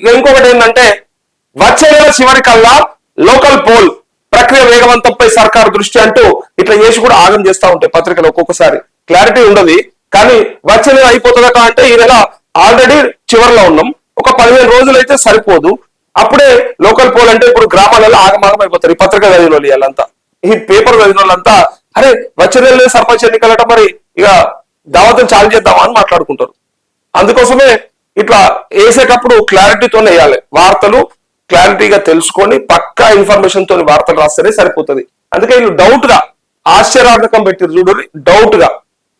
ఇక ఇంకొకటి ఏంటంటే వచ్చే నెల చివరి కల్లా లోకల్ పోల్ ప్రక్రియ వేగవంతంపై సర్కారు దృష్టి అంటూ ఇట్లా చేసి కూడా ఆగం చేస్తా ఉంటాయి పత్రికలు ఒక్కొక్కసారి. క్లారిటీ ఉండదు. కానీ వచ్చే నెల అయిపోతుందట అంటే ఈ నెల ఆల్రెడీ చివరిలో ఉన్నాం. ఒక పదిహేను రోజులు అయితే సరిపోదు. అప్పుడే లోకల్ పోల్ అంటే ఇప్పుడు గ్రామాలలో ఆగమాగం అయిపోతారు. ఈ పత్రిక చదివిన వాళ్ళు వీళ్ళంతా ఈ పేపర్ చదివిన వాళ్ళంతా అరే వచ్చే నెల సర్పంచ్ ఎన్నికలట మరి? ఇక దావతం చాలు చేద్దామా అని మాట్లాడుకుంటారు. అందుకోసమే ఇట్లా వేసేటప్పుడు క్లారిటీతోనే వేయాలి. వార్తలు క్లారిటీగా తెలుసుకొని పక్కా ఇన్ఫర్మేషన్ తోని వార్తలు రాస్తేనే సరిపోతుంది. అందుకే వీళ్ళు డౌట్గా ఆశ్చర్యార్థకం పెట్టారు చూడు డౌట్గా.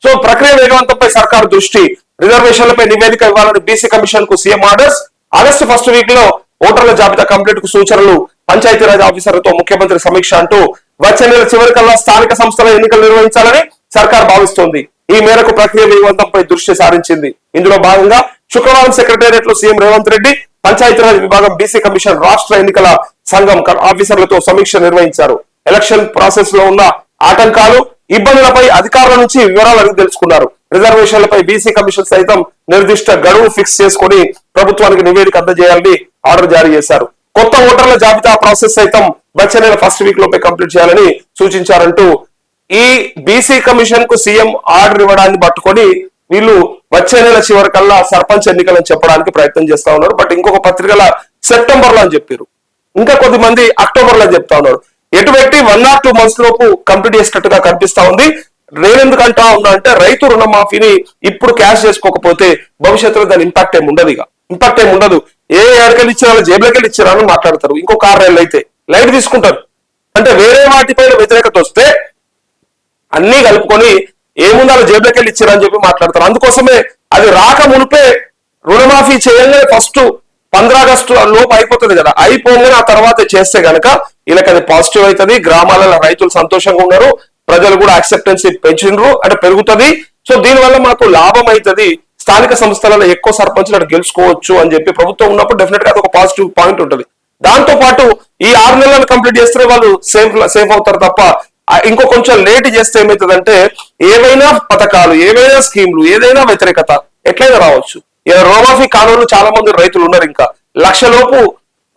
సో ప్రక్రియ వేగవంతంపై సర్కారు దృష్టి రిజర్వేషన్లపై నివేదిక ఇవ్వాలని బీసీ కమిషన్కు సీఎం ఆర్డర్స్ ఆగస్టు ఫస్ట్ వీక్లో ఓటర్ల జాబితా కంప్లీట్కు సూచనలు పంచాయతీరాజ్ ఆఫీసర్లతో ముఖ్యమంత్రి సమీక్ష అంటూ వచ్చే నెల చివరికల్లా స్థానిక సంస్థల ఎన్నికలు నిర్వహించాలని సర్కార్ భావిస్తోంది. ఈ మేరకు ప్రక్రియ వేగవంతంపై దృష్టి సారించింది. ఇందులో భాగంగా శుక్రవారం సెక్రటేరియట్లో సీఎం రేవంత్ రెడ్డి పంచాయతీరాజ్ విభాగం బీసీ కమిషన్ రాష్ట్ర ఎన్నికల సంఘం క- ఆఫీసర్లతో సమీక్ష నిర్వహించారు. ఎలక్షన్ ప్రాసెస్లో ఉన్న ఆటంకాలు ఇబ్బందులపై అధికారుల నుంచి వివరాలు అడిగి తెలుసుకున్నారు. రిజర్వేషన్లపై బీసీ కమిషన్ సైతం నిర్దిష్ట గడువు ఫిక్స్ చేసుకుని ప్రభుత్వానికి నివేదిక అందజేయాలని ఆర్డర్ జారీ చేశారు. కొత్త ఓటర్ల జాబితా ప్రాసెస్ సైతం వచ్చే నెల ఫస్ట్ వీక్ లోపే కంప్లీట్ చేయాలని సూచించారంటూ ఈ బీసీ కమిషన్కు సీఎం ఆర్డర్ ఇవ్వడాన్ని పట్టుకొని వీళ్ళు వచ్చే నెల చివరికల్లా సర్పంచ్ ఎన్నికలను చెప్పడానికి ప్రయత్నం చేస్తా ఉన్నారు. బట్ ఇంకొక పత్రికల సెప్టెంబర్లో అని చెప్పారు. ఇంకా కొద్ది మంది అక్టోబర్లో చెప్తా ఉన్నారు. ఎటు పెట్టి వన్ ఆర్ టూ మంత్స్ లోపు కంప్లీట్ చేసినట్టుగా కనిపిస్తా ఉంది. నేనెందుకు అంటా ఉన్నా అంటే రైతు రుణమాఫీని ఇప్పుడు క్యాష్ చేసుకోకపోతే భవిష్యత్తులో దాని ఇంపాక్ట్ ఏమి ఉండదు ఇక. ఇంపాక్ట్ ఏమి ఉండదు. ఏ ఏడకెళ్ళి ఇచ్చారో జేబులకెళ్ళి ఇచ్చారా అని మాట్లాడతారు. ఇంకొక ఆరు నెలలు అయితే లైట్ తీసుకుంటారు. అంటే వేరే వాటిపైన వ్యతిరేకత వస్తే అన్ని కలుపుకొని ఏముందో జేబులోకి వెళ్ళి ఇచ్చారని చెప్పి మాట్లాడతారు. అందుకోసమే అది రాక మునిపే రుణమాఫీ చేయాలనే ఫస్ట్ పంద్ర ఆగస్టు లోపు అయిపోతుంది కదా. అయిపోగానే ఆ తర్వాత చేస్తే గనక వీళ్ళకి అది పాజిటివ్ అవుతుంది గ్రామాలలో రైతులు సంతోషంగా ఉన్నారు ప్రజలు కూడా యాక్సెప్టెన్స్ పెంచిండ్రు అంటే పెరుగుతుంది. సో దీనివల్ల మాకు లాభం అవుతుంది స్థానిక సంస్థలలో ఎక్కువ సర్పంచ్లు అక్కడ గెలుచుకోవచ్చు అని చెప్పి ప్రభుత్వం ఉన్నప్పుడు డెఫినెట్గా ఒక పాజిటివ్ పాయింట్ ఉంటుంది. దాంతో పాటు ఈ ఆరు నెలలను కంప్లీట్ చేస్తే వాళ్ళు సేఫ్ సేఫ్ అవుతారు తప్ప ఇంకో కొంచెం లేట్ చేస్తే ఏమవుతుందంటే ఏవైనా పథకాలు ఏవైనా స్కీమ్లు ఏదైనా వ్యతిరేకత ఎట్లయినా రావచ్చు. రోమాఫీ రుణమాఫీ కాలంలో చాలా మంది రైతులు ఉన్నారు ఇంకా. లక్షలోపు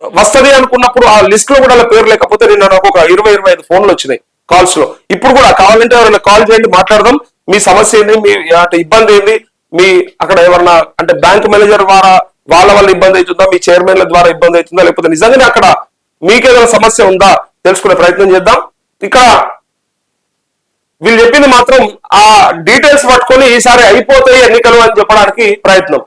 వస్తుంది వస్తది అనుకున్నప్పుడు ఆ లిస్ట్లో కూడా పేరు లేకపోతే నిన్న నాకు ఒక ఇరవై ఇరవై ఐదు ఫోన్లు వచ్చినాయి కాల్స్లో ఇప్పుడు కూడా కావాలంటే ఎవరైనా కాల్ చేయండి మాట్లాడదాం. మీ సమస్య ఏంది? మీ అంటే ఇబ్బంది ఏంది? మీ అక్కడ ఏమన్నా అంటే బ్యాంక్ మేనేజర్ ద్వారా వాళ్ళ వల్ల ఇబ్బంది అవుతుందా? మీ చైర్మన్ల ద్వారా ఇబ్బంది అవుతుందా? లేకపోతే నిజంగానే అక్కడ మీకేదైనా సమస్య ఉందా? తెలుసుకునే ప్రయత్నం చేద్దాం. ఇక్కడ వీళ్ళు చెప్పింది మాత్రం ఆ డీటెయిల్స్ పట్టుకొని ఈసారి అయిపోతాయి ఎన్నికలు అని చెప్పడానికి ప్రయత్నం.